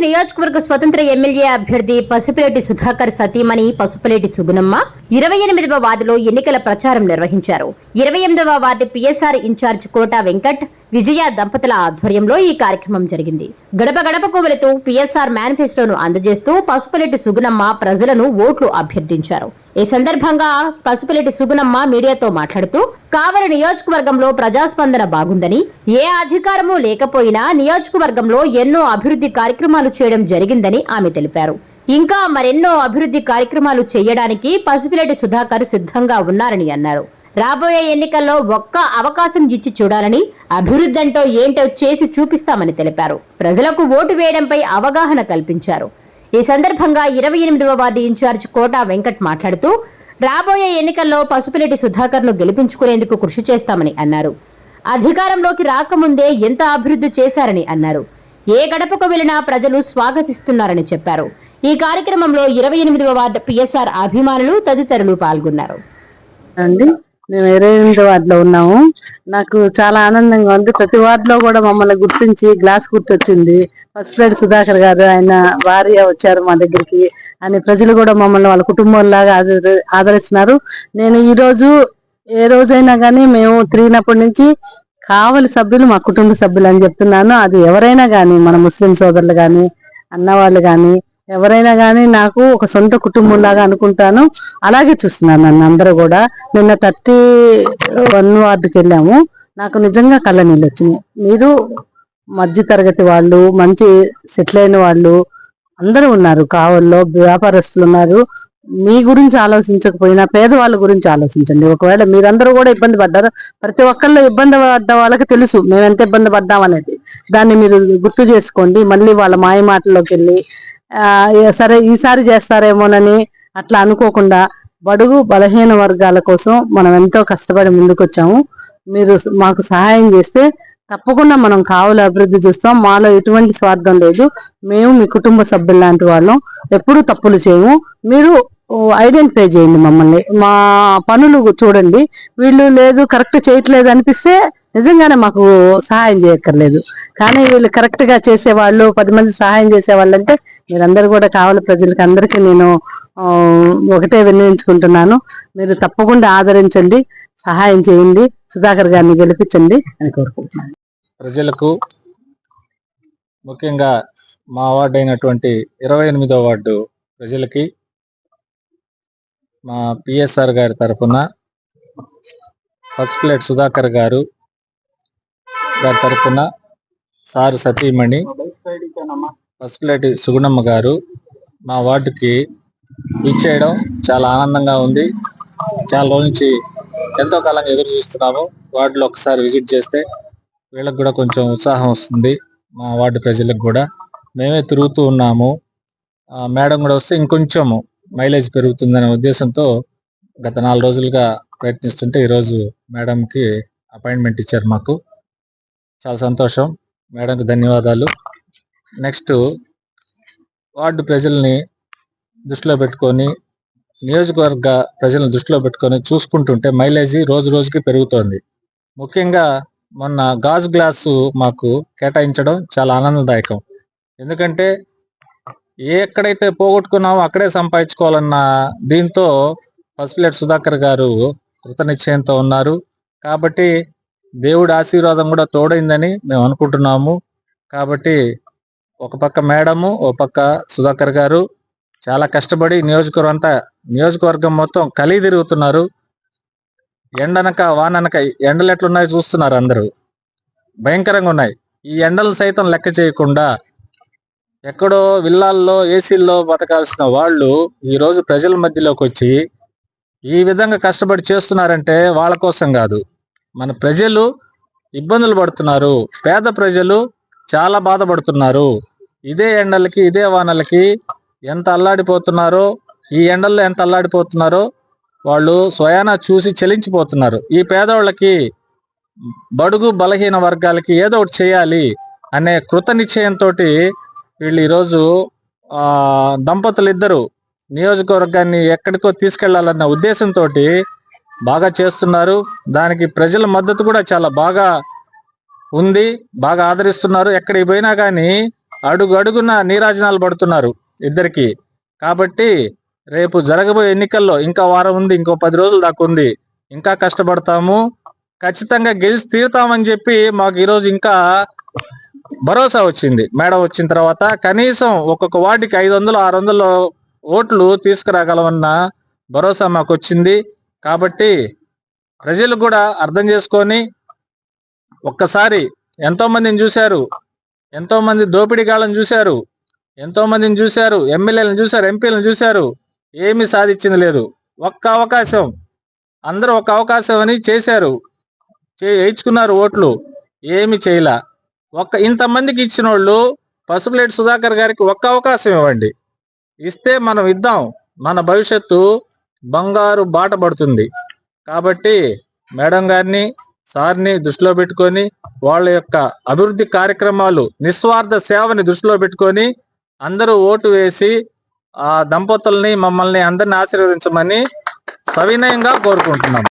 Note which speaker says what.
Speaker 1: నియోజకవర్గ స్వతంత్ర ఎమ్మెల్యే అభ్యర్థి పసుపులేటి సుధాకర్ సతీమణి పసుపులేటి సుగుణమ్మ ఇరవై ఎనిమిదవ వార్డులో ఎన్నికల ప్రచారం నిర్వహించారు. ఇరవై ఎనిమిదవ ward PSR in-charge Kota Venkat Vijaya దంపతుల ఆధ్వర్యంలో ఈ కార్యక్రమం జరిగింది. గడప గడపకు వెళుతూ పిఎస్ఆర్ మేనిఫెస్టోను అందజేస్తూ పసుపులేటి సుగుణమ్మ ప్రజలను ఓట్లు అభ్యర్థించారు. ఈ సందర్భంగా పసుపులేటి సుగుణమ్మ మీడియాతో మాట్లాడుతూ కావలి నియోజకవర్గంలో ప్రజాస్పందన బాగుందని ఏ అధికారమూ లేకపోయినా నియోజకవర్గంలో ఎన్నో అభివృద్ధి కార్యక్రమాలు చేయడం జరిగిందని ఆమె తెలిపారు. ఇంకా మరెన్నో అభివృద్ధి కార్యక్రమాలు చేయడానికి పసుపులేటి సుధాకర్ సిద్ధంగా ఉన్నారని అన్నారు. రాబోయే ఎన్నికల్లో ఒక్క అవకాశం ఇచ్చి చూడాలని అభివృద్ధి అంటో ఏంటో చేసి చూపిస్తామని తెలిపారు. ప్రజలకు ఓటు వేయడంపై అవగాహన కల్పించారు. ఈ సందర్భంగా ఇరవై ఎనిమిదవ వార్డు ఇన్ఛార్జ్ కోట వెంకట్ మాట్లాడుతూ రాబోయే ఎన్నికల్లో పసుపులేటి సుధాకర్ను గెలిపించుకునేందుకు కృషి చేస్తామని అన్నారు. అధికారంలోకి రాకముందే ఎంత అభివృద్ధి చేశారని అన్నారు. ఏ గడపకు వెళ్ళినా ప్రజలు స్వాగతిస్తున్నారని చెప్పారు. ఈ కార్యక్రమంలో ఇరవై ఎనిమిదవ వార్డు పిఎస్ఆర్ అభిమానులు తదితరులు పాల్గొన్నారు.
Speaker 2: అండి మేము ఇరవై ఎనిమిది వార్డులో ఉన్నాము. నాకు చాలా ఆనందంగా ఉంది. ప్రతి వార్డులో కూడా మమ్మల్ని గుర్తించి గ్లాస్ గుర్తొచ్చింది. ఫస్ట్ పసుపులేటి సుధాకర్ గారు ఆయన భార్య వచ్చారు మా దగ్గరికి. అని ప్రజలు కూడా మమ్మల్ని వాళ్ళ కుటుంబంలాగా ఆదరి- ఆదరిస్తున్నారు. నేను ఈ రోజు ఏ రోజైనా కానీ మేము తిరిగినప్పటి నుంచి కావలి సభ్యులు మా కుటుంబ సభ్యులు అని చెప్తున్నాను. అది ఎవరైనా కానీ మన ముస్లిం సోదరులు కానీ అన్నవాళ్ళు కానీ ఎవరైనా కానీ నాకు ఒక సొంత కుటుంబం లాగా అనుకుంటాను. అలాగే చూస్తున్నాను నన్ను అందరూ కూడా. నిన్న థర్టీ వన్ వార్డుకి వెళ్ళాము. నాకు నిజంగా కళ్ళ నీళ్ళు వచ్చినాయి. మీరు మధ్య తరగతి వాళ్ళు మంచి సెటిల్ అయిన వాళ్ళు అందరూ ఉన్నారు. కావల్లో వ్యాపారస్తులు ఉన్నారు. మీ గురించి ఆలోచించకపోయినా పేదవాళ్ళ గురించి ఆలోచించండి. ఒకవేళ మీరందరూ కూడా ఇబ్బంది పడ్డారు ప్రతి ఒక్కళ్ళు ఇబ్బంది పడ్డ వాళ్ళకి తెలుసు మేము ఎంత ఇబ్బంది పడ్డాం అనేది. దాన్ని మీరు గుర్తు చేసుకోండి. మళ్ళీ వాళ్ళ మాయ మాటల్లోకి వెళ్ళి ఆ, సరే ఈసారి చేస్తారేమోనని అట్లా అనుకోకుండా బడుగు బలహీన వర్గాల కోసం మనం ఎంతో కష్టపడి ముందుకొచ్చాము. మీరు మాకు సహాయం చేస్తే తప్పకుండా మనం కావుల అభివృద్ధి చూస్తాం. మాలో ఎటువంటి స్వార్థం లేదు. మేము మీ కుటుంబ సభ్యులు లాంటి వాళ్ళం. ఎప్పుడూ తప్పులు చేయము. మీరు ఐడెంటిఫై చేయండి మమ్మల్ని. మా పనులు చూడండి. వీళ్ళు లేదు కరెక్ట్ చేయట్లేదు అనిపిస్తే నిజంగానే మాకు సహాయం చేయక్కర్లేదు. కానీ వీళ్ళు కరెక్ట్గా చేసేవాళ్ళు పది మంది సహాయం చేసేవాళ్ళు అంటే మీరందరూ కూడా కావాలి ప్రజలకి అందరికీ నేను ఒకటే విన్నవించుకుంటున్నాను. మీరు తప్పకుండా ఆదరించండి సహాయం చేయండి సుధాకర్ గారిని గెలిపించండి అని కోరుకుంటున్నాను.
Speaker 3: ప్రజలకు ముఖ్యంగా మా వార్డు అయినటువంటి ఇరవై ఎనిమిదో వార్డు ప్రజలకి మా పిఎస్ఆర్ గారి తరఫున ఫస్ట్ ప్లేట్ సుధాకర్ గారు గారి తరఫున సారు సతీమణి ఫస్ట్ ప్లేట్ సుగుణమ్మ గారు మా వార్డుకి ఇచ్చేయడం చాలా ఆనందంగా ఉంది. చాలా రోజు నుంచి ఎంతో కాలంగా ఎదురు చూస్తున్నాము. వార్డులో ఒకసారి విజిట్ చేస్తే వీళ్ళకి కూడా కొంచెం ఉత్సాహం వస్తుంది మా వార్డు ప్రజలకు కూడా. మేమే తిరుగుతూ ఉన్నాము. మేడం కూడా వస్తే ఇంకొంచెము మైలేజ్ పెరుగుతుందనే ఉద్దేశంతో గత నాలుగు రోజులుగా ప్రయత్నిస్తుంటే ఈరోజు మేడంకి అపాయింట్మెంట్ ఇచ్చారు మాకు. చాలా సంతోషం. మేడంకి ధన్యవాదాలు. నెక్స్ట్ వార్డు ప్రజల్ని దృష్టిలో పెట్టుకొని నియోజకవర్గ ప్రజలను దృష్టిలో పెట్టుకొని చూసుకుంటుంటే మైలేజీ రోజు రోజుకి పెరుగుతోంది. ముఖ్యంగా మొన్న గాజు గ్లాసు మాకు కేటాయించడం చాలా ఆనందదాయకం. ఎందుకంటే ఎక్కడైతే పోగొట్టుకున్నామో అక్కడే సంపాదించుకోవాలన్న దీంతో పసుపులేటి సుధాకర్ గారు కృత నిశ్చయంతో ఉన్నారు. కాబట్టి దేవుడి ఆశీర్వాదం కూడా తోడైందని మేము అనుకుంటున్నాము. కాబట్టి ఒక పక్క మేడము ఒక పక్క సుధాకర్ గారు చాలా కష్టపడి నియోజకవర్గం అంతా నియోజకవర్గం మొత్తం కలిగి తిరుగుతున్నారు. ఎండనక వాననక ఎండలు ఎట్లున్నాయో చూస్తున్నారు అందరూ. భయంకరంగా ఉన్నాయి. ఈ ఎండలు సైతం లెక్క చేయకుండా ఎక్కడో విల్లాల్లో ఏసీల్లో బతకాల్సిన వాళ్ళు ఈరోజు ప్రజల మధ్యలోకి వచ్చి ఈ విధంగా కష్టపడి చేస్తున్నారంటే వాళ్ళ కోసం కాదు. మన ప్రజలు ఇబ్బందులు పడుతున్నారు. పేద ప్రజలు చాలా బాధపడుతున్నారు. ఇదే ఎండలకి ఇదే వానలకి ఎంత అల్లాడిపోతున్నారో ఈ ఎండల్లో ఎంత అల్లాడిపోతున్నారో వాళ్ళు స్వయానా చూసి చెలించిపోతున్నారు. ఈ పేదవాళ్ళకి బడుగు బలహీన వర్గాలకి ఏదో ఒకటి చేయాలి అనే కృత నిశ్చయంతో వీళ్ళు ఈరోజు ఆ దంపతులు ఇద్దరు నియోజకవర్గాన్ని ఎక్కడికో తీసుకెళ్ళాలన్న ఉద్దేశంతో బాగా చేస్తున్నారు. దానికి ప్రజల మద్దతు కూడా చాలా బాగా ఉంది బాగా ఆదరిస్తున్నారు. ఎక్కడికి పోయినా కానీ అడుగు అడుగున నీరాజనాలు పడుతున్నారు ఇద్దరికి. కాబట్టి రేపు జరగబోయే ఎన్నికల్లో ఇంకా వారం ఉంది ఇంకో పది రోజులు దాకా ఉంది. ఇంకా కష్టపడతాము. ఖచ్చితంగా గెలిచి తీరుతామని చెప్పి మాకు ఈరోజు ఇంకా భరోసా వచ్చింది. మేడం వచ్చిన తర్వాత కనీసం ఒక్కొక్క వార్డుకి ఐదు వందలు ఆరు వందలు ఓట్లు తీసుకురాగలమన్న భరోసా మాకు వచ్చింది. కాబట్టి ప్రజలు కూడా అర్థం చేసుకొని ఒక్కసారి ఎంతో మందిని చూశారు. ఎంతో మంది దోపిడీగాళ్ళని చూశారు. ఎంతో మందిని చూశారు. ఎమ్మెల్యేలను చూశారు. ఎంపీలను చూశారు. ఏమీ సాధించింది లేదు. ఒక్క అవకాశం అందరూ ఒక అవకాశం అని చేశారు. చే- వేయించుకున్నారు ఓట్లు. ఏమి చేయలా. ఒక్క ఇంతమందికి ఇచ్చిన వాళ్ళు పసుపులేటి సుధాకర్ గారికి ఒక్క అవకాశం ఇవ్వండి. ఇస్తే మనం ఇద్దాం. మన భవిష్యత్తు బంగారు బాట పడుతుంది. కాబట్టి మేడం గారిని సార్ని దృష్టిలో పెట్టుకొని వాళ్ళ యొక్క అభివృద్ధి కార్యక్రమాలు నిస్వార్థ సేవని దృష్టిలో పెట్టుకొని అందరూ ఓటు వేసి ఆ దంపతుల్ని మమ్మల్ని అందరిని ఆశీర్వదించమని సవినయంగా కోరుకుంటున్నాం.